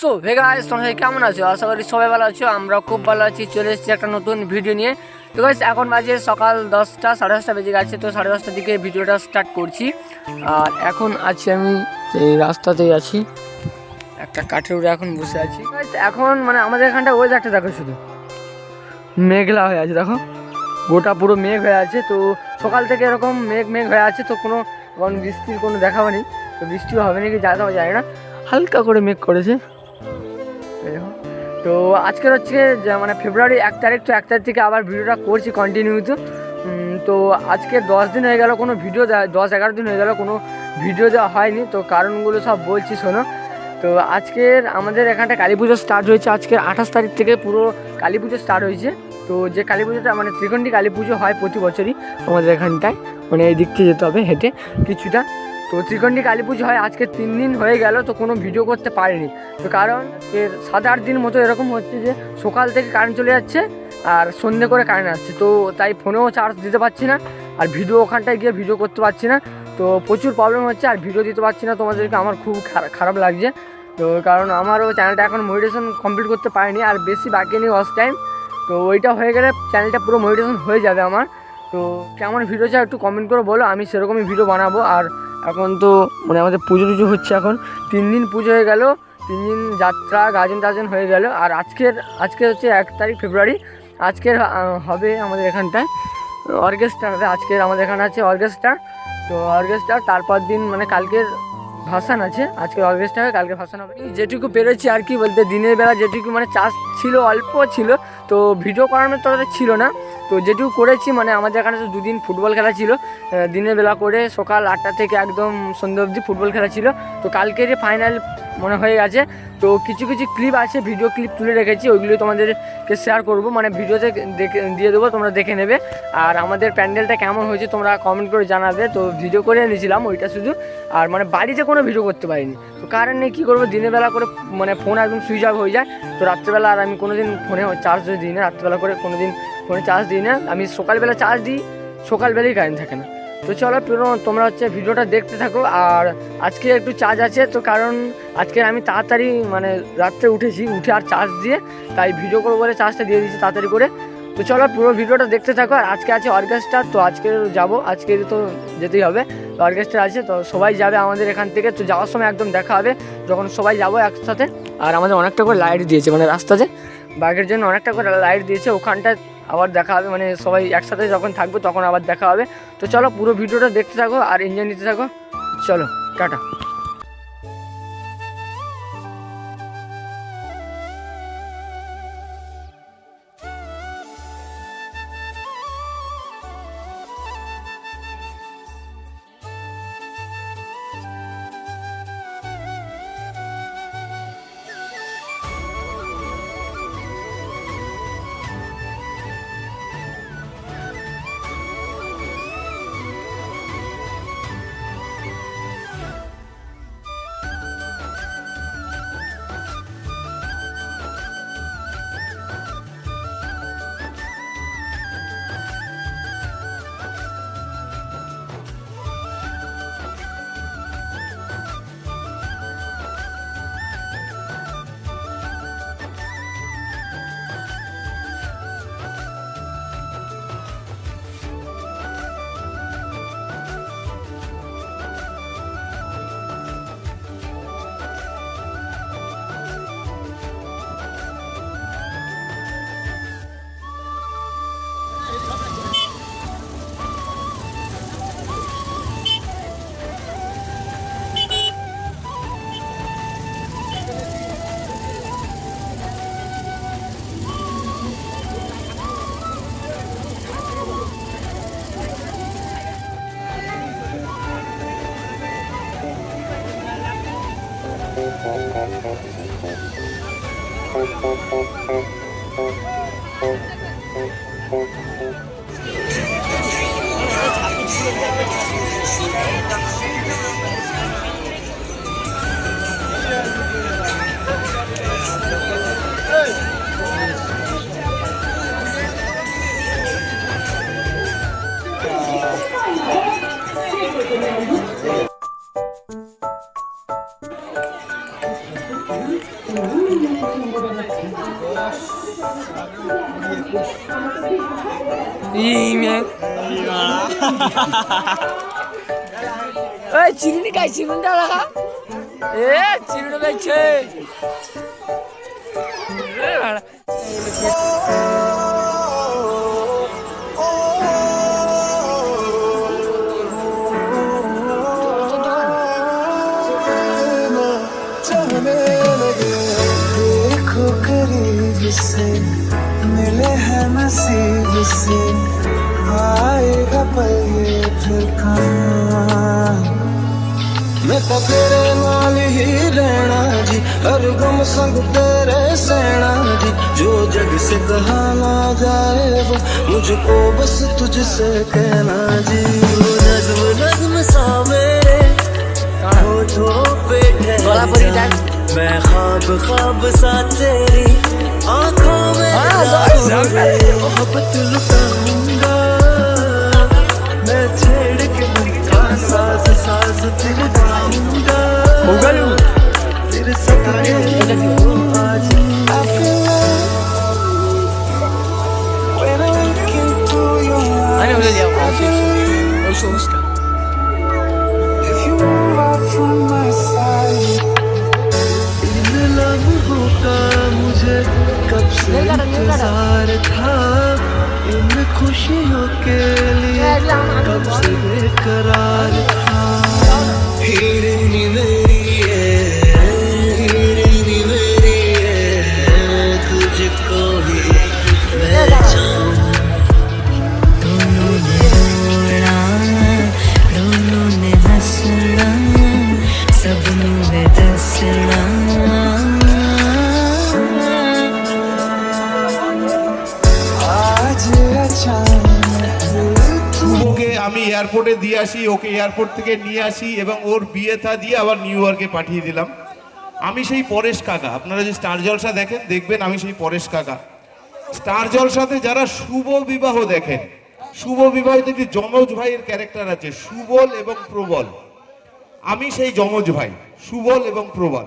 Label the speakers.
Speaker 1: So hey guys তোমরা কেমন আছো? আশা করি সবাই ভালো আছো আমরা খুব ভালো আছি। চলে এসেছি একটা নতুন ভিডিও নিয়ে। তো গাইস এখন বাজে সকাল দশটা, সাড়ে দশটা বেজে গেছে, তো সাড়ে দশটার দিকে ভিডিওটা স্টার্ট করছি। আর এখন আছি আমি এই রাস্তাতেই আছি। একটা কাঠের উপরে এখন বসে আছি। এখন মানে আমাদের এখানটা ওয়েদারটা দেখো শুধু। মেঘলা হয়ে আছে, দেখো। গোটা পুরো মেঘ হয়ে আছে, তো সকাল থেকে এরকম মেঘ মেঘ হয়ে আছে, তো কোনো বৃষ্টির কোনো দেখাও নেই। তো বৃষ্টিও হবে নাকি যা যাওয়া যায় না। হালকা করে মেঘ করেছে। দেখো। তো আজকের হচ্ছে মানে ফেব্রুয়ারি এক তারিখ তো এক তারিখ থেকে আবার ভিডিওটা করছি কন্টিনিউ তো তো আজকে দশ দিন হয়ে গেল কোনো ভিডিও দশ এগারো দিন হয়ে গেল কোনো ভিডিও দেওয়া হয়নি। তো কারণগুলো সব বলছি, শোনো। তো আজকের আমাদের এখানটা কালী পুজো স্টার্ট হয়েছে আজকের আঠাশ তারিখ থেকে পুরো কালী পুজো স্টার্ট হয়েছে। তো যে কালী পুজোটা মানে ত্রিকণ্ডী কালী পুজো হয় প্রতি বছরই আমাদের এখানটায়। মানে এই দিক থেকে যেতে হবে হেঁটে কিছুটা। তো ত্রিকণ্ডী কালী পুজো হয়, আজকে তিন দিন হয়ে গেল, তো কোনো ভিডিও করতে পারিনি। তো কারণ এর সাত আট দিন মতো এরকম হচ্ছে যে, সকাল থেকে কারেন্ট চলে যাচ্ছে আর সন্ধে করে কারেন্ট আসছে। তো তাই ফোনেও চার্জ দিতে পারছি না, আর ভিডিও ওখানটায় গিয়ে ভিডিও করতে পারছি না। তো প্রচুর প্রবলেম হচ্ছে, আর ভিডিও দিতে পারছি না, তোমাদেরকে আমার খুব খারা- খারাপ লাগছে। তো কারণ আমারও চ্যানেলটা এখন মডিটেশন কমপ্লিট করতে পারিনি, আর বেশি বাকি নেই ওয়াচ টাইম তো ওইটা হয়ে গেলে চ্যানেলটা পুরো মডিটেশন হয়ে যাবে আমার। তো কেমন ভিডিও চাই একটু কমেন্ট করে বলো, আমি সেরকমই ভিডিও বানাবো, আর এখন তো মানে আমাদের পুজো টুজো হচ্ছে এখন। তিন দিন পুজো হয়ে গেল, তিন দিন যাত্রা, গাজন টাজন হয়ে গেল। আর আজকের, আজকে হচ্ছে এক তারিখ ফেব্রুয়ারি। আজকের হবে আমাদের এখানটায় অর্কেস্ট্রা, হবে আজকের আমাদের এখানে আছে অর্কেস্ট্রা। তো অর্কেস্ট্রা, তারপর দিন মানে কালকের ভাসান আছে। আজকে অর্কেস্ট্রা হবে, কালকে ভাসান হবে। যেটুকু পেরেছি আর কি বলতে, দিনের বেলা যেটুকু মানে চাষ ছিল, অল্প ছিল, তো ভিডিও করানোর ততটা ছিল না। তো যেটুকু করেছি মানে আমাদের এখানে তো দুদিন ফুটবল খেলা ছিল দিনের বেলা করে সকাল আটটা থেকে একদম সন্ধ্যে অবধি ফুটবল খেলা ছিল। তো কালকেরই ফাইনাল মনে হয়ে গেছে, তো কিছু কিছু ক্লিপ আছে ভিডিও ক্লিপ তুলে রেখেছি, ওইগুলো তোমাদেরকে শেয়ার করব। মানে ভিডিওতে দেখে, দিয়ে দেবো, তোমরা দেখে নেবে। আর আমাদের প্যান্ডেলটা কেমন হয়েছে, তোমরা কমেন্ট করে জানাবে। তো ভিডিও করে নিয়েছিলাম ওইটা শুধু। আর মানে বাড়িতে কোনো ভিডিও করতে পারিনি। তো কারণ নেই কী করব, দিনের বেলা করে মানে ফোন একদম সুইচ অফ হয়ে যায়। তো রাত্রেবেলা আর আমি কোনো দিন ফোনে চার্জ দিই না, রাত্রেবেলা করে কোনো দিন ফোনে চার্জ দিই না, আমি সকালবেলা চার্জ দিই সকালবেলাই কারেন্ট থাকে না। তো চলো পুরো তোমরা হচ্ছে ভিডিওটা দেখতে থাকো, আর আজকে একটু চার্জ আছে, তো কারণ আজকে আমি তাড়াতাড়ি মানে রাত্রে উঠেছি, উঠে আর চার্জ দিয়ে, তাই ভিডিও করব বলে চার্জটা দিয়ে দিয়েছি তাড়াতাড়ি করে। তো চলো পুরো ভিডিওটা দেখতে থাকো, আর আজকে আছে অর্কেস্ট্রা তো আজকে যাব, আজকে তো যেতেই হবে। অর্কেস্ট্রা আছে, তো সবাই যাবে আমাদের এখান থেকে, তো যাওয়ার সময় একদম দেখা হবে, যখন সবাই যাব একসাথে। আর আমাদের অনেকটা করে লাইট দিয়েছে মানে রাস্তাতে বাইকের জন্য অনেকটা করে লাইট দিয়েছে ওখানটা আবার দেখা হবে মানে সবাই একসাথে যখন থাকব তখন আবার দেখা হবে। তো চলো পুরো ভিডিওটা দেখতে থাকো আর এনজয় নিতে থাকো। চলো, tata. Thank you. İyiyim ya. Öyle çirini kaç çirini de alaka.
Speaker 2: Evet çirini ben çöy. जिससे मिले हैं नसीब से आएगा पल ये फिर मैं तो तेरे नाल ही रहना जी हर गम संग तेरे सहना जी। जो जग से कहा ना जाए वो मुझको बस तुझसे कहना जी। वो नज्म नज्म सा मेरे होठों पे
Speaker 1: ही
Speaker 2: जा।
Speaker 1: डाल।
Speaker 2: मैं ख्वाब ख्वाब सा तेरी आंखों में
Speaker 1: हाँ,
Speaker 2: जाऊं
Speaker 1: जोर से
Speaker 2: रे,
Speaker 1: बोल।
Speaker 2: मोहब्बत लुटाऊंगा मैं छेड़ के मन का साज साज फिर गाऊंगा इंतज़ार था इन खुशियों के लिए कब से बेकरार था। हीरे नी
Speaker 3: এয়ারপোর্টে দিয়ে আসি, ওকে এয়ারপোর্ট থেকে নিয়ে আসি এবং ওর বিয়ে থা দিয়ে আবার নিউ ইয়র্কে পাঠিয়ে দিলাম। আমি সেই পরেশ কাকা, আপনারা যে স্টার জলসা দেখেন, দেখবেন আমি সেই পরেশ কাকা। স্টার জলসাতে যারা শুভ বিবাহ দেখেন, শুভ বিবাহিত একটি যমজ ভাইয়ের ক্যারেক্টার আছে, সুবল এবং প্রবল। আমি সেই যমজ ভাই, সুবল এবং প্রবল।